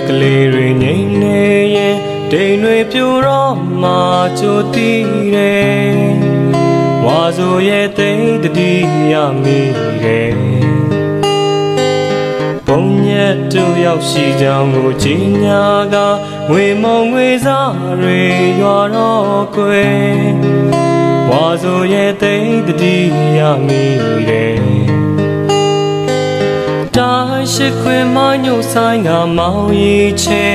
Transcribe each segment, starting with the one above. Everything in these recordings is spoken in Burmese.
က်ကလေးတွေငိမ့်နေရင်ဒိန်တွေပြိုတော့မှကြိုတည်တယ်ဝါဆိုရဲ့တိတ်တတိယမိတယ်ဘုံညက်တို့ရောက်ရှိကြောင်းကိုကြီးညာကငွေမုံငွေစားတွေရွာတော့ကွယ်ဝါဆိုရဲ့တိတ်တတိယမိတယ် တာရှိခွေမညိုဆိုင်ကမောင်ရီချေ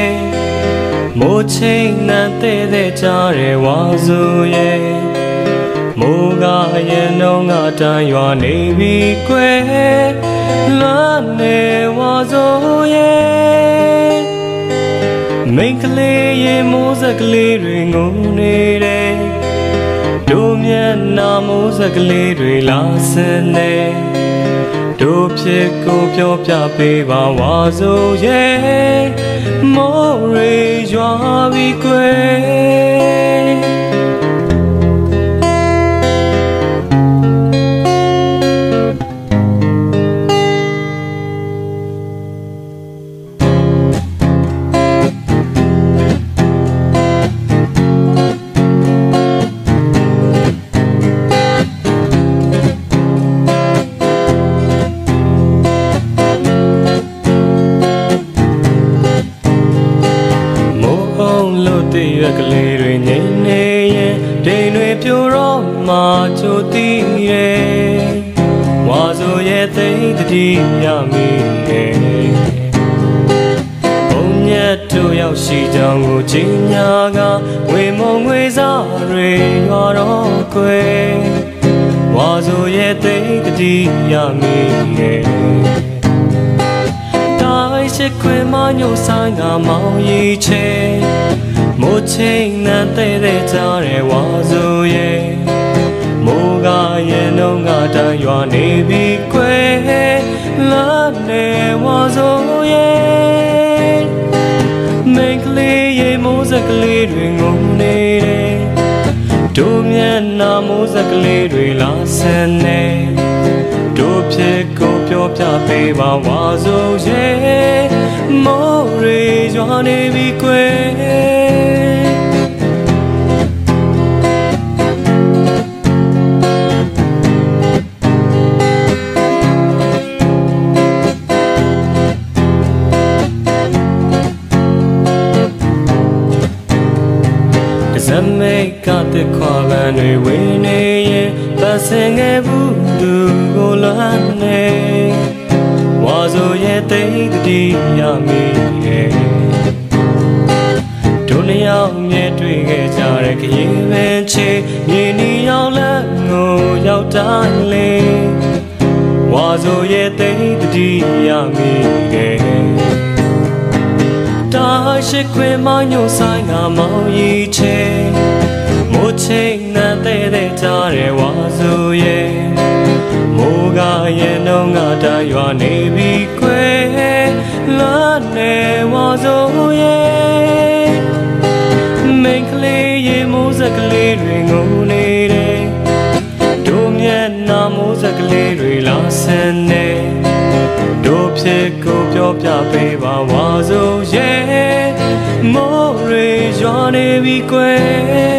မိုးချိန်နဲ့တဲ့တဲ့ကြရဲဝါဆိုရဲ့မိုးကရဲ့နှုံးကတန်ရွာနေပြီကွယ်လွမ်းနေဝါဆိုရဲ့မိန်ကလေးရဲ့မိုးစကလေးတွေငုံနေတယ်တို့မျက်နှာမိုးစကလေးတွေလာစင်နေ တို့ဖြစ်ကိုပြောပြပေးပါဝါဆိုရဲ့မိုးရေရွာပြီးကွယ် ချိုတည်ရဲ့ဝါဆိုရဲ့သိတတိရမိရဲ့ဘုံညက်တို့ရောက်ရှိကြောင်းကိုကြီးညာကဝေမုံငွေစားတွေရွာတော့ကွယ်ဝါဆိုရဲ့သိတတိရမိရဲ့တိုင်းရှိခွေမညိုဆိုင်ကမောင်ရီချေမိုးချိန်နဲ့တဲ့တဲ့ကြတဲ့ဝါဆိုရဲ့မိုးက ရဲ့နှုံးကတန်ရွာနေပြီကွယ်လာနေဝါဆိုရဲ့မိန်ကလေးရဲ့မိုးစကလေးတွေငုံနေတယ်တို့မျက်နှာမိုးစကလေးတွေလာဆန်နေတို့ဖြစ်ကိုပြောပြပေးပါဝါဆိုရဲ့မိုးရေရွာနေပြီကွ တစမိတ်ကတဲ့ခွာလန်တွေဝင်းနေရင်ပတ်စင်ခဲ့ဘူးသူကိုလမ်းနေဝါဆိုရဲ့တိတ်တတိရမိရဲ့တို့နှစ်ယောက်မြဲတွေ့ခဲ့ကြတဲ့ခရင်ပင်ချေမြေနီရောက်လက်ငိုရောက်တိုင်းလေဝါဆိုရဲ့တိတ်တတိရမိရဲ့တာ ရှိခွေမညိုဆိုင်ကမောင်ရီချေမိုးချိန်နဲ့တဲ့တဲ့ကြတဲ့ဝါဆိုရဲ့မိုးကရဲ့နှုံးကတန်ရွာနေပြီခွေလာနေဝါဆိုရဲ့မိန်ကလေးရဲ့မိုးစကလေးတွေငုံနေတယ်တို့မျက်နှာမိုးစကလေးတွေလာဆင်းနေတို့ဖြစ်ကိုပြောပြပေးပါဝါဆိုရဲ့ မိုးရေရွာနေပြီကွယ်